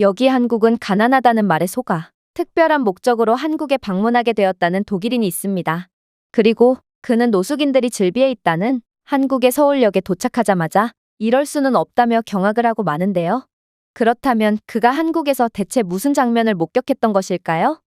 여기 한국은 가난하다는 말에 속아 특별한 목적으로 한국에 방문하게 되었다는 독일인이 있습니다. 그리고 그는 노숙인들이 즐비해 있다는 한국의 서울역에 도착하자마자 이럴 수는 없다며 경악을 하고 마는데요. 그렇다면 그가 한국에서 대체 무슨 장면을 목격했던 것일까요?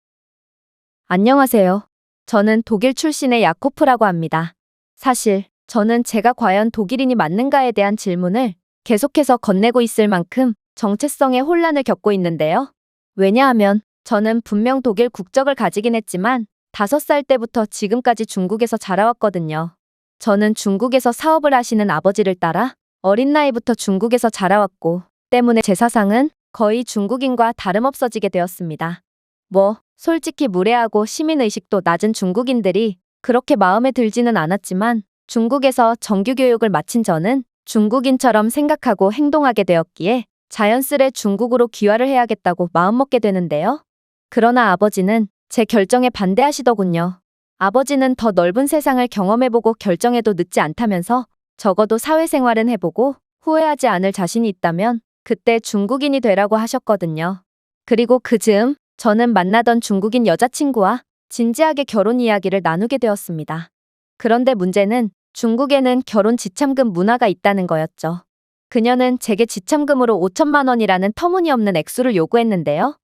안녕하세요. 저는 독일 출신의 야코프라고 합니다. 사실 저는 제가 과연 독일인이 맞는가에 대한 질문을 계속해서 건네고 있을 만큼 정체성의 혼란을 겪고 있는데요. 왜냐하면 저는 분명 독일 국적을 가지긴 했지만 다섯 살 때부터 지금까지 중국에서 자라왔거든요. 저는 중국에서 사업을 하시는 아버지를 따라 어린 나이부터 중국에서 자라왔고 때문에 제 사상은 거의 중국인과 다름없어지게 되었습니다. 뭐, 솔직히 무례하고 시민의식도 낮은 중국인들이 그렇게 마음에 들지는 않았지만 중국에서 정규교육을 마친 저는 중국인처럼 생각하고 행동하게 되었기에 자연스레 중국으로 귀화를 해야겠다고 마음먹게 되는데요. 그러나 아버지는 제 결정에 반대하시더군요. 아버지는 더 넓은 세상을 경험해보고 결정해도 늦지 않다면서 적어도 사회생활은 해보고 후회하지 않을 자신이 있다면 그때 중국인이 되라고 하셨거든요. 그리고 그 즈음 저는 만나던 중국인 여자친구와 진지하게 결혼 이야기를 나누게 되었습니다. 그런데 문제는 중국에는 결혼 지참금 문화가 있다는 거였죠. 그녀는 제게 지참금으로 5천만 원이라는 터무니없는 액수를 요구했는데요.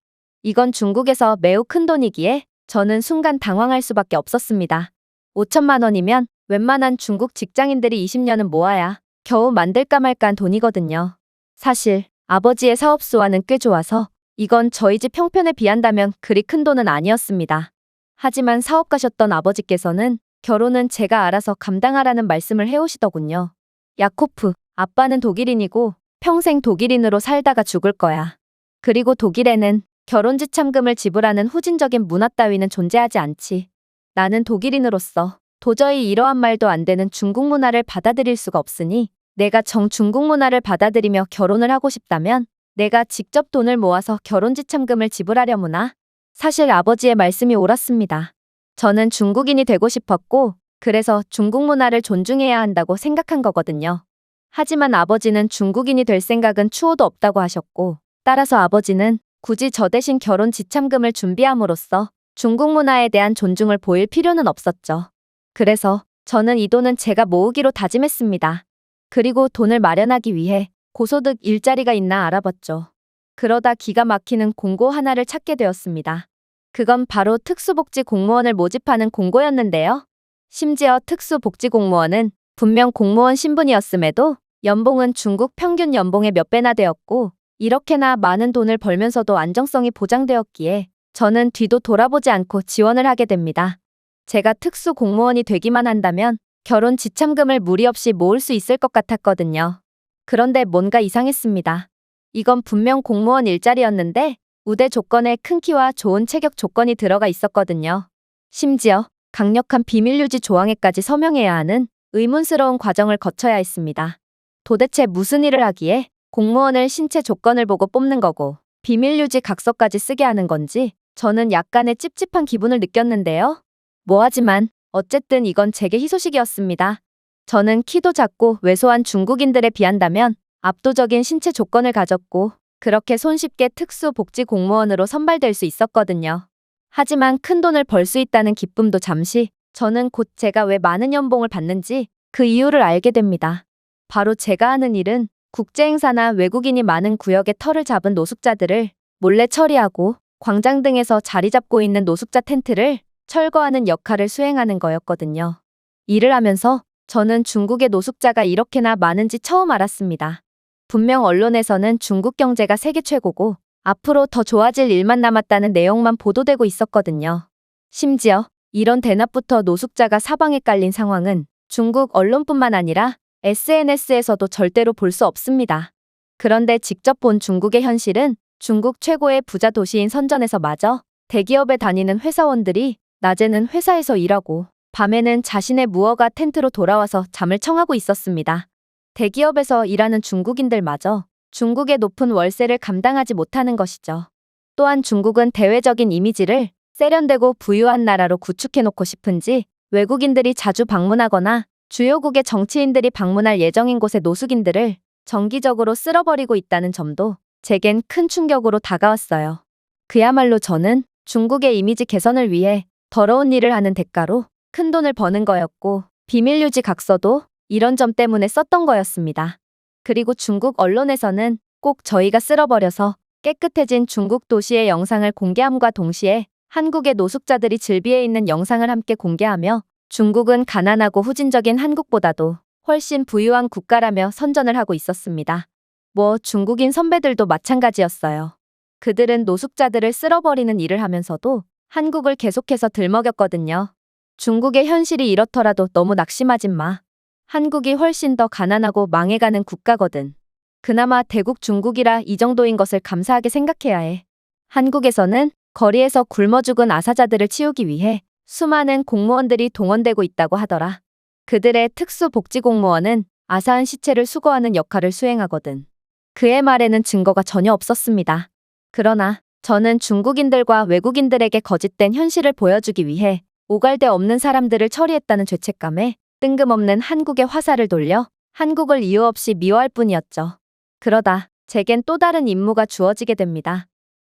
이건 중국에서 매우 큰 돈이기에 저는 순간 당황할 수밖에 없었습니다. 5천만 원이면 웬만한 중국 직장인들이 20년은 모아야 겨우 만들까 말까 한 돈이거든요. 사실 아버지의 사업수와는 꽤 좋아서 이건 저희 집 형편에 비한다면 그리 큰 돈은 아니었습니다. 하지만 사업 가셨던 아버지께서는 결혼은 제가 알아서 감당하라는 말씀을 해오시더군요. 야코프, 아빠는 독일인이고 평생 독일인으로 살다가 죽을 거야. 그리고 독일에는 결혼 지 참금을 지불하는 후진적인 문화 따위는 존재하지 않지. 나는 독일인으로서 도저히 이러한 말도 안 되는 중국 문화를 받아들일 수가 없으니 내가 정 중국 문화를 받아들이며 결혼을 하고 싶다면 내가 직접 돈을 모아서 결혼 지 참금을 지불하려무나 사실 아버지의 말씀이 옳았습니다. 저는 중국인이 되고 싶었고 그래서 중국 문화를 존중해야 한다고 생각한 거거든요. 하지만 아버지는 중국인이 될 생각은 추호도 없다고 하셨고 따라서 아버지는 굳이 저 대신 결혼 지참금을 준비함으로써 중국 문화에 대한 존중을 보일 필요는 없었죠. 그래서 저는 이 돈은 제가 모으기로 다짐했습니다. 그리고 돈을 마련하기 위해 고소득 일자리가 있나 알아봤죠. 그러다 기가 막히는 공고 하나를 찾게 되었습니다. 그건 바로 특수복지 공무원을 모집하는 공고였는데요. 심지어 특수복지 공무원은 분명 공무원 신분이었음에도 연봉은 중국 평균 연봉의 몇 배나 되었고 이렇게나 많은 돈을 벌면서도 안정성이 보장되었기에 저는 뒤도 돌아보지 않고 지원을 하게 됩니다. 제가 특수 공무원이 되기만 한다면 결혼 지참금을 무리 없이 모을 수 있을 것 같았거든요. 그런데 뭔가 이상했습니다. 이건 분명 공무원 일자리였는데 우대 조건에 큰 키와 좋은 체격 조건이 들어가 있었거든요. 심지어 강력한 비밀 유지 조항에까지 서명해야 하는 의문스러운 과정을 거쳐야 했습니다. 도대체 무슨 일을 하기에 공무원을 신체 조건을 보고 뽑는 거고 비밀 유지 각서까지 쓰게 하는 건지 저는 약간의 찝찝한 기분을 느꼈는데요. 뭐하지만 어쨌든 이건 제게 희소식이었습니다. 저는 키도 작고 왜소한 중국인들에 비한다면 압도적인 신체 조건을 가졌고 그렇게 손쉽게 특수 복지 공무원으로 선발될 수 있었거든요. 하지만 큰 돈을 벌 수 있다는 기쁨도 잠시 저는 곧 제가 왜 많은 연봉을 받는지 그 이유를 알게 됩니다. 바로 제가 하는 일은 국제행사나 외국인이 많은 구역에 터를 잡은 노숙자들을 몰래 처리하고 광장 등에서 자리 잡고 있는 노숙자 텐트를 철거하는 역할을 수행하는 거였거든요. 일을 하면서 저는 중국의 노숙자가 이렇게나 많은지 처음 알았습니다. 분명 언론에서는 중국 경제가 세계 최고고 앞으로 더 좋아질 일만 남았다는 내용만 보도되고 있었거든요. 심지어 이런 대낮부터 노숙자가 사방에 깔린 상황은 중국 언론뿐만 아니라 SNS에서도 절대로 볼 수 없습니다. 그런데 직접 본 중국의 현실은 중국 최고의 부자 도시인 선전에서 마저 대기업에 다니는 회사원들이 낮에는 회사에서 일하고 밤에는 자신의 무허가 텐트로 돌아와서 잠을 청하고 있었습니다. 대기업에서 일하는 중국인들마저 중국의 높은 월세를 감당하지 못하는 것이죠. 또한 중국은 대외적인 이미지를 세련되고 부유한 나라로 구축해놓고 싶은지 외국인들이 자주 방문하거나 주요국의 정치인들이 방문할 예정인 곳의 노숙인들을 정기적으로 쓸어버리고 있다는 점도 제겐 큰 충격으로 다가왔어요. 그야말로 저는 중국의 이미지 개선을 위해 더러운 일을 하는 대가로 큰 돈을 버는 거였고 비밀 유지 각서도 이런 점 때문에 썼던 거였습니다. 그리고 중국 언론에서는 꼭 저희가 쓸어버려서 깨끗해진 중국 도시의 영상을 공개함과 동시에 한국의 노숙자들이 즐비해 있는 영상을 함께 공개하며 중국은 가난하고 후진적인 한국보다도 훨씬 부유한 국가라며 선전을 하고 있었습니다. 뭐 중국인 선배들도 마찬가지였어요. 그들은 노숙자들을 쓸어버리는 일을 하면서도 한국을 계속해서 들먹였거든요. 중국의 현실이 이렇더라도 너무 낙심하진 마. 한국이 훨씬 더 가난하고 망해가는 국가거든. 그나마 대국 중국이라 이 정도인 것을 감사하게 생각해야 해. 한국에서는 거리에서 굶어 죽은 아사자들을 치우기 위해 수많은 공무원들이 동원되고 있다고 하더라. 그들의 특수복지공무원은 아사한 시체를 수거하는 역할을 수행하거든. 그의 말에는 증거가 전혀 없었습니다. 그러나 저는 중국인들과 외국인들에게 거짓된 현실을 보여주기 위해 오갈데 없는 사람들을 처리했다는 죄책감에 뜬금없는 한국의 화살을 돌려 한국을 이유 없이 미워할 뿐이었죠. 그러다 제겐 또 다른 임무가 주어지게 됩니다.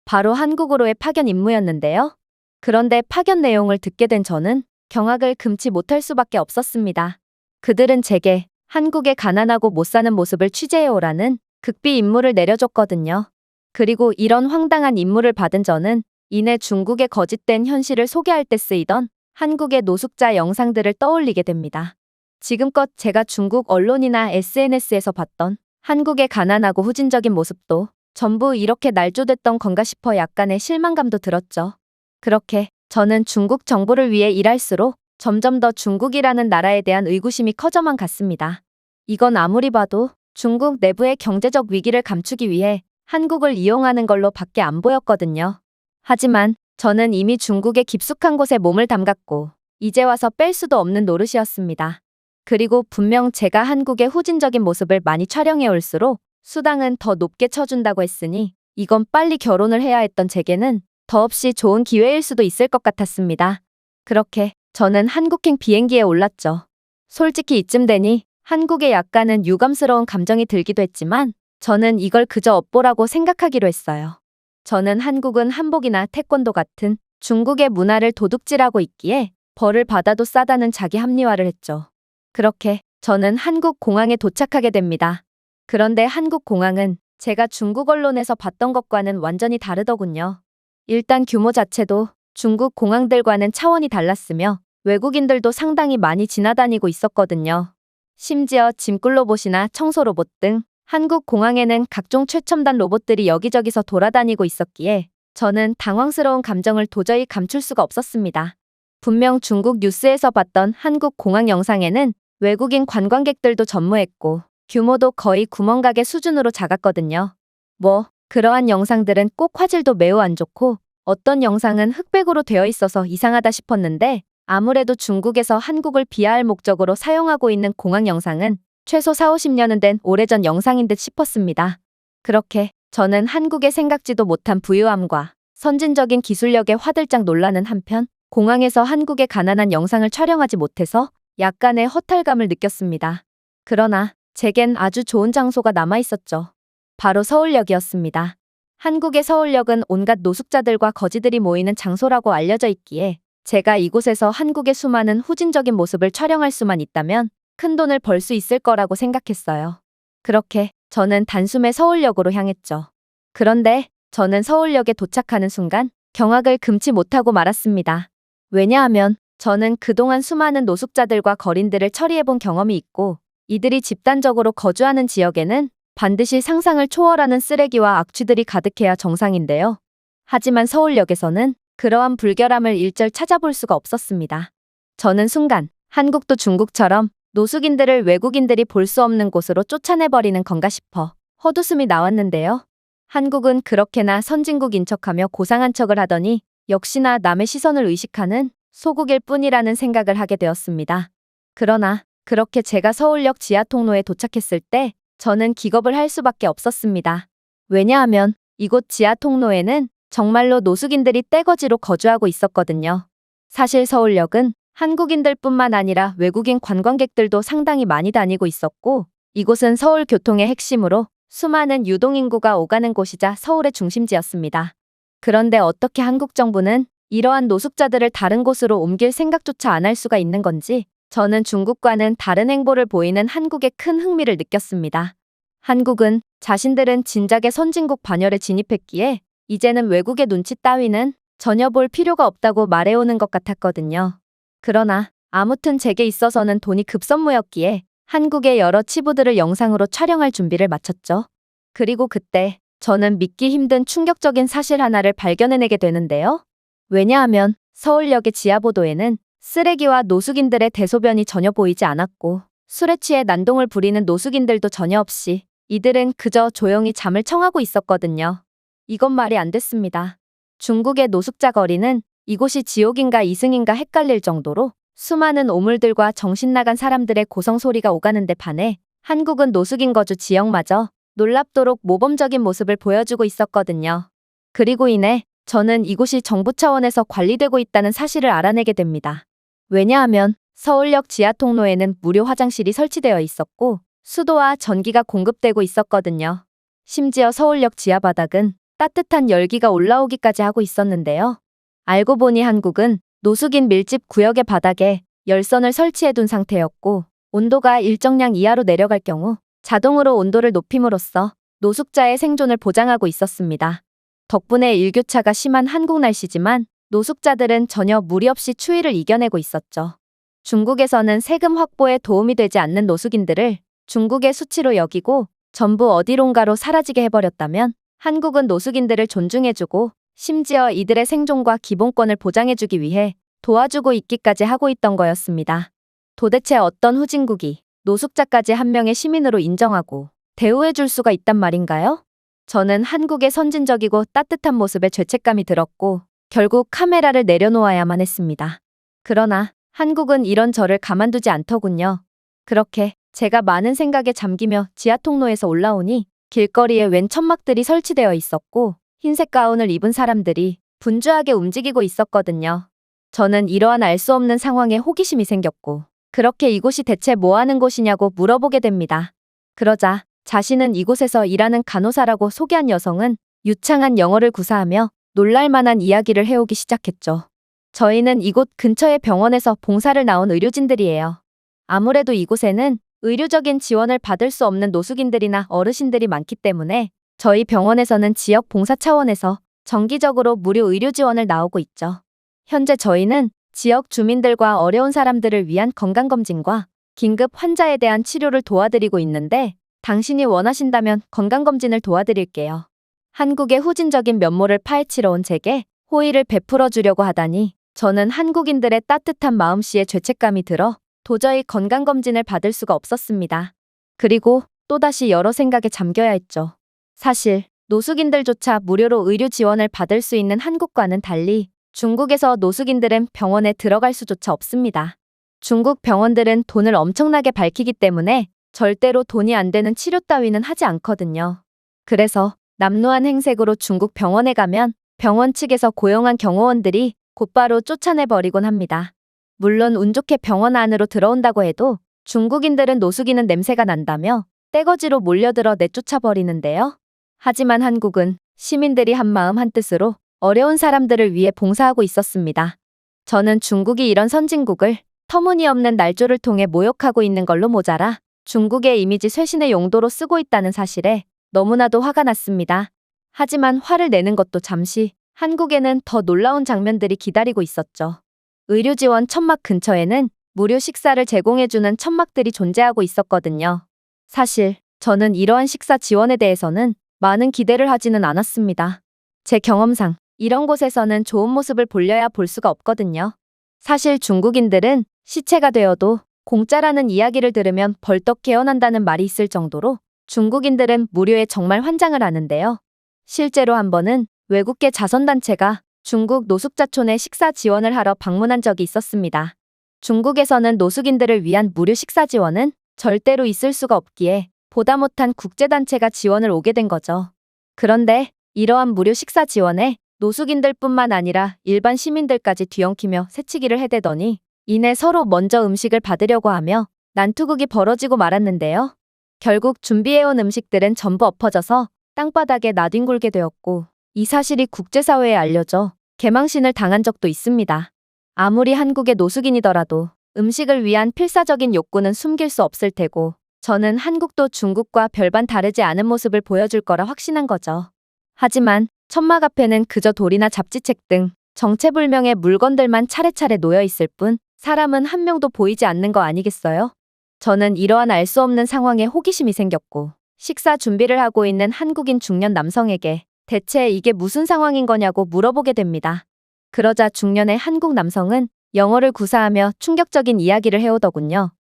바로 한국으로의 파견 임무였는데요. 그런데 파견 내용을 듣게 된 저는 경악을 금치 못할 수밖에 없었습니다. 그들은 제게 한국의 가난하고 못 사는 모습을 취재해오라는 극비 임무를 내려줬거든요. 그리고 이런 황당한 임무를 받은 저는 이내 중국의 거짓된 현실을 소개할 때 쓰이던 한국의 노숙자 영상들을 떠올리게 됩니다. 지금껏 제가 중국 언론이나 SNS에서 봤던 한국의 가난하고 후진적인 모습도 전부 이렇게 날조됐던 건가 싶어 약간의 실망감도 들었죠. 그렇게 저는 중국 정부를 위해 일할수록 점점 더 중국이라는 나라에 대한 의구심이 커져만 갔습니다. 이건 아무리 봐도 중국 내부의 경제적 위기를 감추기 위해 한국을 이용하는 걸로 밖에 안 보였거든요. 하지만 저는 이미 중국의 깊숙한 곳에 몸을 담갔고 이제 와서 뺄 수도 없는 노릇이었습니다. 그리고 분명 제가 한국의 후진적인 모습을 많이 촬영해 올수록 수당은 더 높게 쳐준다고 했으니 이건 빨리 결혼을 해야 했던 제게는 더없이 좋은 기회일 수도 있을 것 같았습니다. 그렇게 저는 한국행 비행기에 올랐죠. 솔직히 이쯤 되니 한국에 약간은 유감스러운 감정이 들기도 했지만 저는 이걸 그저 업보라고 생각하기로 했어요. 저는 한국은 한복이나 태권도 같은 중국의 문화를 도둑질하고 있기에 벌을 받아도 싸다는 자기 합리화를 했죠. 그렇게 저는 한국 공항에 도착하게 됩니다. 그런데 한국 공항은 제가 중국 언론에서 봤던 것과는 완전히 다르더군요. 일단 규모 자체도 중국 공항들과는 차원이 달랐으며 외국인들도 상당히 많이 지나다니고 있었거든요. 심지어 짐꿀 로봇이나 청소 로봇 등 한국 공항에는 각종 최첨단 로봇들이 여기저기서 돌아다니고 있었기에 저는 당황스러운 감정을 도저히 감출 수가 없었습니다. 분명 중국 뉴스에서 봤던 한국 공항 영상에는 외국인 관광객들도 전무했고 규모도 거의 구멍가게 수준으로 작았거든요. 뭐 그러한 영상들은 꼭 화질도 매우 안 좋고 어떤 영상은 흑백으로 되어 있어서 이상하다 싶었는데 아무래도 중국에서 한국을 비하할 목적으로 사용하고 있는 공항 영상은 최소 4, 50년은 된 오래전 영상인 듯 싶었습니다. 그렇게 저는 한국의 생각지도 못한 부유함과 선진적인 기술력에 화들짝 놀라는 한편 공항에서 한국의 가난한 영상을 촬영하지 못해서 약간의 허탈감을 느꼈습니다. 그러나 제겐 아주 좋은 장소가 남아 있었죠. 바로 서울역이었습니다. 한국의 서울역은 온갖 노숙자들과 거지들이 모이는 장소라고 알려져 있기에 제가 이곳에서 한국의 수많은 후진적인 모습을 촬영할 수만 있다면 큰 돈을 벌 수 있을 거라고 생각했어요. 그렇게 저는 단숨에 서울역으로 향했죠. 그런데 저는 서울역에 도착하는 순간 경악을 금치 못하고 말았습니다. 왜냐하면 저는 그동안 수많은 노숙자들과 거린들을 처리해본 경험이 있고 이들이 집단적으로 거주하는 지역에는 반드시 상상을 초월하는 쓰레기와 악취들이 가득해야 정상인데요. 하지만 서울역에서는 그러한 불결함을 일절 찾아볼 수가 없었습니다. 저는 순간 한국도 중국처럼 노숙인들을 외국인들이 볼 수 없는 곳으로 쫓아내버리는 건가 싶어 헛웃음이 나왔는데요. 한국은 그렇게나 선진국인 척하며 고상한 척을 하더니 역시나 남의 시선을 의식하는 소국일 뿐이라는 생각을 하게 되었습니다. 그러나 그렇게 제가 서울역 지하 통로에 도착했을 때 저는 기겁을 할 수밖에 없었습니다. 왜냐하면 이곳 지하 통로에는 정말로 노숙인들이 떼거지로 거주하고 있었거든요. 사실 서울역은 한국인들뿐만 아니라 외국인 관광객들도 상당히 많이 다니고 있었고 이곳은 서울 교통의 핵심으로 수많은 유동인구가 오가는 곳이자 서울의 중심지였습니다. 그런데 어떻게 한국 정부는 이러한 노숙자들을 다른 곳으로 옮길 생각조차 안 할 수가 있는 건지 저는 중국과는 다른 행보를 보이는 한국에 큰 흥미를 느꼈습니다. 한국은 자신들은 진작에 선진국 반열에 진입했기에 이제는 외국의 눈치 따위는 전혀 볼 필요가 없다고 말해오는 것 같았거든요. 그러나 아무튼 제게 있어서는 돈이 급선무였기에 한국의 여러 치부들을 영상으로 촬영할 준비를 마쳤죠. 그리고 그때 저는 믿기 힘든 충격적인 사실 하나를 발견해내게 되는데요. 왜냐하면 서울역의 지하보도에는 쓰레기와 노숙인들의 대소변이 전혀 보이지 않았고 술에 취해 난동을 부리는 노숙인들도 전혀 없이 이들은 그저 조용히 잠을 청하고 있었거든요. 이건 말이 안 됐습니다. 중국의 노숙자 거리는 이곳이 지옥인가 이승인가 헷갈릴 정도로 수많은 오물들과 정신 나간 사람들의 고성 소리가 오가는데 반해 한국은 노숙인 거주 지역마저 놀랍도록 모범적인 모습을 보여주고 있었거든요. 그리고 이내 저는 이곳이 정부 차원에서 관리되고 있다는 사실을 알아내게 됩니다. 왜냐하면 서울역 지하 통로에는 무료 화장실이 설치되어 있었고 수도와 전기가 공급되고 있었거든요. 심지어 서울역 지하 바닥은 따뜻한 열기가 올라오기까지 하고 있었는데요. 알고 보니 한국은 노숙인 밀집 구역의 바닥에 열선을 설치해 둔 상태였고 온도가 일정량 이하로 내려갈 경우 자동으로 온도를 높임으로써 노숙자의 생존을 보장하고 있었습니다. 덕분에 일교차가 심한 한국 날씨지만 노숙자들은 전혀 무리 없이 추위를 이겨내고 있었죠. 중국에서는 세금 확보에 도움이 되지 않는 노숙인들을 중국의 수치로 여기고 전부 어디론가로 사라지게 해버렸다면 한국은 노숙인들을 존중해주고 심지어 이들의 생존과 기본권을 보장해주기 위해 도와주고 있기까지 하고 있던 거였습니다. 도대체 어떤 후진국이 노숙자까지 한 명의 시민으로 인정하고 대우해줄 수가 있단 말인가요? 저는 한국의 선진적이고 따뜻한 모습에 죄책감이 들었고 결국 카메라를 내려놓아야만 했습니다. 그러나 한국은 이런 저를 가만두지 않더군요. 그렇게 제가 많은 생각에 잠기며 지하 통로에서 올라오니 길거리에 웬 천막들이 설치되어 있었고 흰색 가운을 입은 사람들이 분주하게 움직이고 있었거든요. 저는 이러한 알 수 없는 상황에 호기심이 생겼고 그렇게 이곳이 대체 뭐 하는 곳이냐고 물어보게 됩니다. 그러자 자신은 이곳에서 일하는 간호사라고 소개한 여성은 유창한 영어를 구사하며 놀랄만한 이야기를 해오기 시작했죠. 저희는 이곳 근처의 병원에서 봉사를 나온 의료진들이에요. 아무래도 이곳에는 의료적인 지원을 받을 수 없는 노숙인들이나 어르신들이 많기 때문에 저희 병원에서는 지역 봉사 차원에서 정기적으로 무료 의료 지원을 나오고 있죠. 현재 저희는 지역 주민들과 어려운 사람들을 위한 건강검진과 긴급 환자에 대한 치료를 도와드리고 있는데 당신이 원하신다면 건강검진을 도와드릴게요. 한국의 후진적인 면모를 파헤치러 온 제게 호의를 베풀어 주려고 하다니 저는 한국인들의 따뜻한 마음씨에 죄책감이 들어 도저히 건강검진을 받을 수가 없었습니다. 그리고 또다시 여러 생각에 잠겨야 했죠. 사실 노숙인들조차 무료로 의료 지원을 받을 수 있는 한국과는 달리 중국에서 노숙인들은 병원에 들어갈 수조차 없습니다. 중국 병원들은 돈을 엄청나게 밝히기 때문에 절대로 돈이 안 되는 치료 따위는 하지 않거든요. 그래서 남루한 행색으로 중국 병원에 가면 병원 측에서 고용한 경호원들이 곧바로 쫓아내버리곤 합니다. 물론 운 좋게 병원 안으로 들어온다고 해도 중국인들은 노숙이는 냄새가 난다며 떼거지로 몰려들어 내쫓아버리는데요. 하지만 한국은 시민들이 한마음 한뜻으로 어려운 사람들을 위해 봉사하고 있었습니다. 저는 중국이 이런 선진국을 터무니없는 날조를 통해 모욕하고 있는 걸로 모자라 중국의 이미지 쇄신의 용도로 쓰고 있다는 사실에 너무나도 화가 났습니다. 하지만 화를 내는 것도 잠시 한국에는 더 놀라운 장면들이 기다리고 있었죠. 의료 지원 천막 근처에는 무료 식사를 제공해주는 천막들이 존재하고 있었거든요. 사실 저는 이러한 식사 지원에 대해서는 많은 기대를 하지는 않았습니다. 제 경험상 이런 곳에서는 좋은 모습을 보려야 볼 수가 없거든요. 사실 중국인들은 시체가 되어도 공짜라는 이야기를 들으면 벌떡 깨어난다는 말이 있을 정도로 중국인들은 무료에 정말 환장을 하는데요. 실제로 한 번은 외국계 자선단체가 중국 노숙자촌에 식사 지원을 하러 방문한 적이 있었습니다. 중국에서는 노숙인들을 위한 무료 식사 지원은 절대로 있을 수가 없기에 보다 못한 국제단체가 지원을 오게 된 거죠. 그런데 이러한 무료 식사 지원에 노숙인들뿐만 아니라 일반 시민들까지 뒤엉키며 새치기를 해대더니 이내 서로 먼저 음식을 받으려고 하며 난투극이 벌어지고 말았는데요. 결국 준비해온 음식들은 전부 엎어져서 땅바닥에 나뒹굴게 되었고 이 사실이 국제사회에 알려져 개망신을 당한 적도 있습니다. 아무리 한국의 노숙인이더라도 음식을 위한 필사적인 욕구는 숨길 수 없을 테고 저는 한국도 중국과 별반 다르지 않은 모습을 보여줄 거라 확신한 거죠. 하지만 천막 앞에는 그저 돌이나 잡지책 등 정체불명의 물건들만 차례차례 놓여 있을 뿐 사람은 한 명도 보이지 않는 거 아니겠어요? 저는 이러한 알 수 없는 상황에 호기심이 생겼고 식사 준비를 하고 있는 한국인 중년 남성에게 대체 이게 무슨 상황인 거냐고 물어보게 됩니다. 그러자 중년의 한국 남성은 영어를 구사하며 충격적인 이야기를 해오더군요.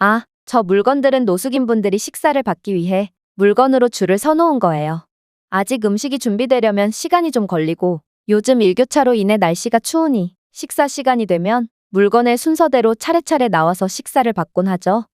아, 저 물건들은 노숙인 분들이 식사를 받기 위해 물건으로 줄을 서놓은 거예요. 아직 음식이 준비되려면 시간이 좀 걸리고 요즘 일교차로 인해 날씨가 추우니 식사 시간이 되면 물건의 순서대로 차례차례 나와서 식사를 받곤 하죠.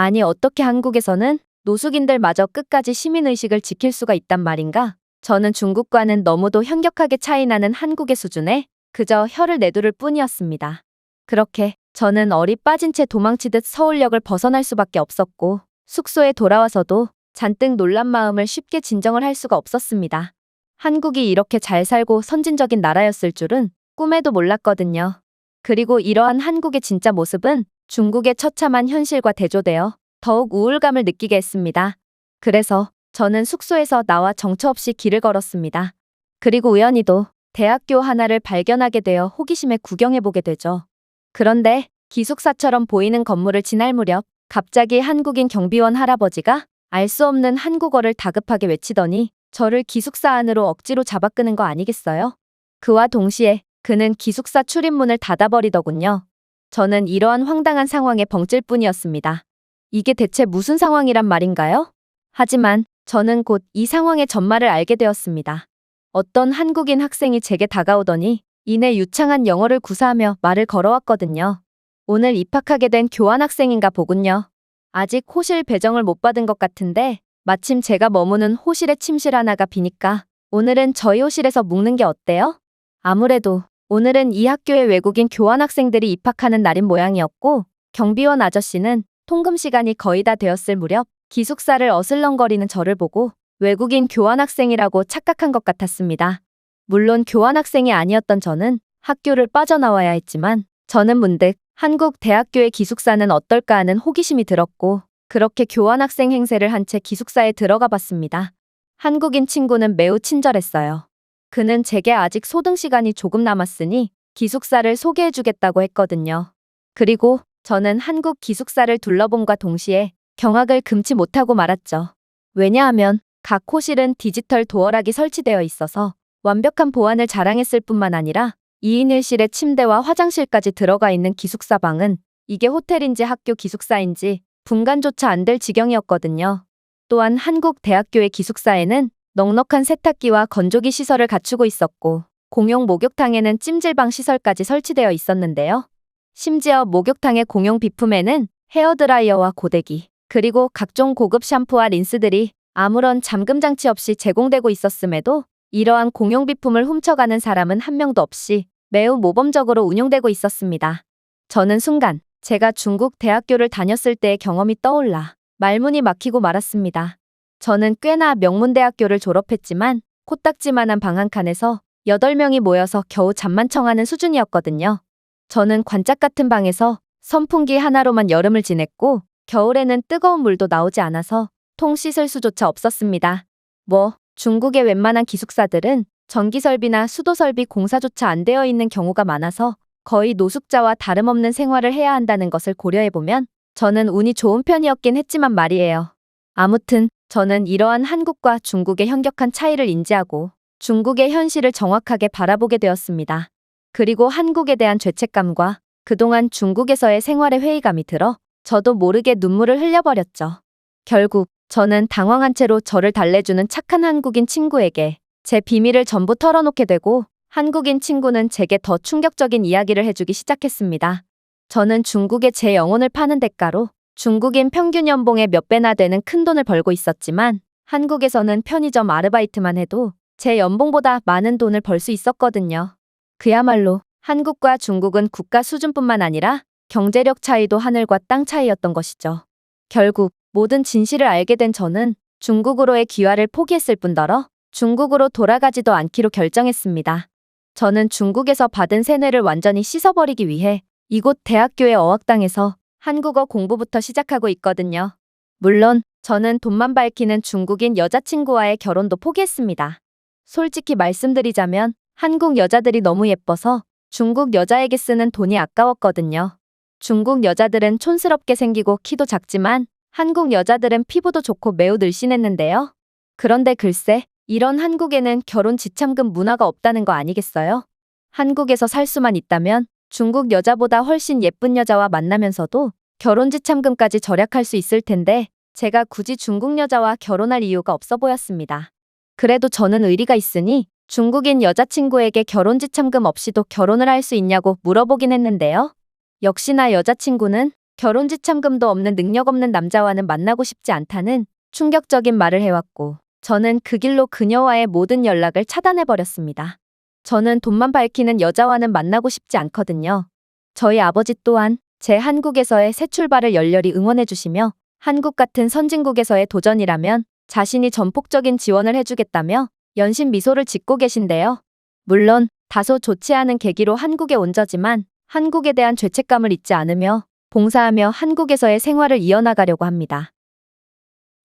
아니 어떻게 한국에서는 노숙인들마저 끝까지 시민의식을 지킬 수가 있단 말인가? 저는 중국과는 너무도 현격하게 차이나는 한국의 수준에 그저 혀를 내두를 뿐이었습니다. 그렇게 저는 어리 빠진 채 도망치듯 서울역을 벗어날 수밖에 없었고 숙소에 돌아와서도 잔뜩 놀란 마음을 쉽게 진정을 할 수가 없었습니다. 한국이 이렇게 잘 살고 선진적인 나라였을 줄은 꿈에도 몰랐거든요. 그리고 이러한 한국의 진짜 모습은 중국의 처참한 현실과 대조되어 더욱 우울감을 느끼게 했습니다. 그래서 저는 숙소에서 나와 정처 없이 길을 걸었습니다. 그리고 우연히도 대학교 하나를 발견하게 되어 호기심에 구경해보게 되죠. 그런데 기숙사처럼 보이는 건물을 지날 무렵 갑자기 한국인 경비원 할아버지가 알 수 없는 한국어를 다급하게 외치더니 저를 기숙사 안으로 억지로 잡아 끄는 거 아니겠어요? 그와 동시에 그는 기숙사 출입문을 닫아버리더군요. 저는 이러한 황당한 상황에 벙찔 뿐이었습니다. 이게 대체 무슨 상황이란 말인가요? 하지만 저는 곧 이 상황의 전말을 알게 되었습니다. 어떤 한국인 학생이 제게 다가오더니 이내 유창한 영어를 구사하며 말을 걸어왔거든요. 오늘 입학하게 된 교환학생인가 보군요. 아직 호실 배정을 못 받은 것 같은데 마침 제가 머무는 호실의 침실 하나가 비니까 오늘은 저희 호실에서 묵는 게 어때요? 아무래도 오늘은 이 학교의 외국인 교환학생들이 입학하는 날인 모양이었고 경비원 아저씨는 통금 시간이 거의 다 되었을 무렵 기숙사를 어슬렁거리는 저를 보고 외국인 교환학생이라고 착각한 것 같았습니다. 물론 교환학생이 아니었던 저는 학교를 빠져나와야 했지만 저는 문득 한국 대학교의 기숙사는 어떨까 하는 호기심이 들었고 그렇게 교환학생 행세를 한 채 기숙사에 들어가 봤습니다. 한국인 친구는 매우 친절했어요. 그는 제게 아직 소등 시간이 조금 남았으니 기숙사를 소개해 주겠다고 했거든요. 그리고 저는 한국 기숙사를 둘러본과 동시에 경악을 금치 못하고 말았죠. 왜냐하면 각 호실은 디지털 도어락이 설치되어 있어서 완벽한 보안을 자랑했을 뿐만 아니라 2인 1실의 침대와 화장실까지 들어가 있는 기숙사 방은 이게 호텔인지 학교 기숙사인지 분간조차 안 될 지경이었거든요. 또한 한국 대학교의 기숙사에는 넉넉한 세탁기와 건조기 시설을 갖추고 있었고 공용 목욕탕에는 찜질방 시설까지 설치되어 있었는데요. 심지어 목욕탕의 공용 비품에는 헤어드라이어와 고데기, 그리고 각종 고급 샴푸와 린스들이 아무런 잠금 장치 없이 제공되고 있었음에도 이러한 공용 비품을 훔쳐가는 사람은 한 명도 없이 매우 모범적으로 운용되고 있었습니다. 저는 순간 제가 중국 대학교를 다녔을 때의 경험이 떠올라 말문이 막히고 말았습니다. 저는 꽤나 명문대학교를 졸업했지만 코딱지만한 방 한 칸에서 8명이 모여서 겨우 잠만 청하는 수준이었거든요. 저는 관짝 같은 방에서 선풍기 하나로만 여름을 지냈고 겨울에는 뜨거운 물도 나오지 않아서 통 씻을 수조차 없었습니다. 뭐 중국의 웬만한 기숙사들은 전기 설비나 수도 설비 공사조차 안 되어 있는 경우가 많아서 거의 노숙자와 다름없는 생활을 해야 한다는 것을 고려해보면 저는 운이 좋은 편이었긴 했지만 말이에요. 아무튼 저는 이러한 한국과 중국의 현격한 차이를 인지하고 중국의 현실을 정확하게 바라보게 되었습니다. 그리고 한국에 대한 죄책감과 그동안 중국에서의 생활의 회의감이 들어 저도 모르게 눈물을 흘려버렸죠. 결국 저는 당황한 채로 저를 달래주는 착한 한국인 친구에게 제 비밀을 전부 털어놓게 되고 한국인 친구는 제게 더 충격적인 이야기를 해주기 시작했습니다. 저는 중국에 제 영혼을 파는 대가로 중국인 평균 연봉의 몇 배나 되는 큰 돈을 벌고 있었지만 한국에서는 편의점 아르바이트만 해도 제 연봉보다 많은 돈을 벌 수 있었거든요. 그야말로 한국과 중국은 국가 수준뿐만 아니라 경제력 차이도 하늘과 땅 차이였던 것이죠. 결국 모든 진실을 알게 된 저는 중국으로의 귀화를 포기했을 뿐더러 중국으로 돌아가지도 않기로 결정했습니다. 저는 중국에서 받은 세뇌를 완전히 씻어버리기 위해 이곳 대학교의 어학당에서 한국어 공부부터 시작하고 있거든요. 물론 저는 돈만 밝히는 중국인 여자친구와의 결혼도 포기했습니다. 솔직히 말씀드리자면 한국 여자들이 너무 예뻐서 중국 여자에게 쓰는 돈이 아까웠거든요. 중국 여자들은 촌스럽게 생기고 키도 작지만 한국 여자들은 피부도 좋고 매우 늘씬했는데요. 그런데 글쎄, 이런 한국에는 결혼 지참금 문화가 없다는 거 아니겠어요? 한국에서 살 수만 있다면 중국 여자보다 훨씬 예쁜 여자와 만나면서도 결혼 지 참금까지 절약할 수 있을 텐데 제가 굳이 중국 여자와 결혼할 이유가 없어 보였습니다. 그래도 저는 의리가 있으니 중국인 여자친구에게 결혼 지 참금 없이도 결혼을 할 수 있냐고 물어보긴 했는데요. 역시나 여자친구는 결혼 지 참금도 없는 능력 없는 남자와는 만나고 싶지 않다는 충격적인 말을 해왔고 저는 그 길로 그녀와의 모든 연락을 차단해버렸습니다. 저는 돈만 밝히는 여자와는 만나고 싶지 않거든요. 저희 아버지 또한 제 한국에서의 새 출발을 열렬히 응원해주시며 한국 같은 선진국에서의 도전이라면 자신이 전폭적인 지원을 해주겠다며 연신 미소를 짓고 계신데요. 물론 다소 좋지 않은 계기로 한국에 온 저지만 한국에 대한 죄책감을 잊지 않으며 봉사하며 한국에서의 생활을 이어나가려고 합니다.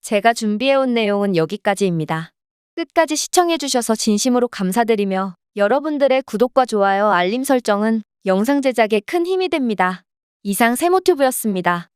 제가 준비해온 내용은 여기까지입니다. 끝까지 시청해주셔서 진심으로 감사드리며 여러분들의 구독과 좋아요, 알림 설정은 영상 제작에 큰 힘이 됩니다. 이상 세모튜브였습니다.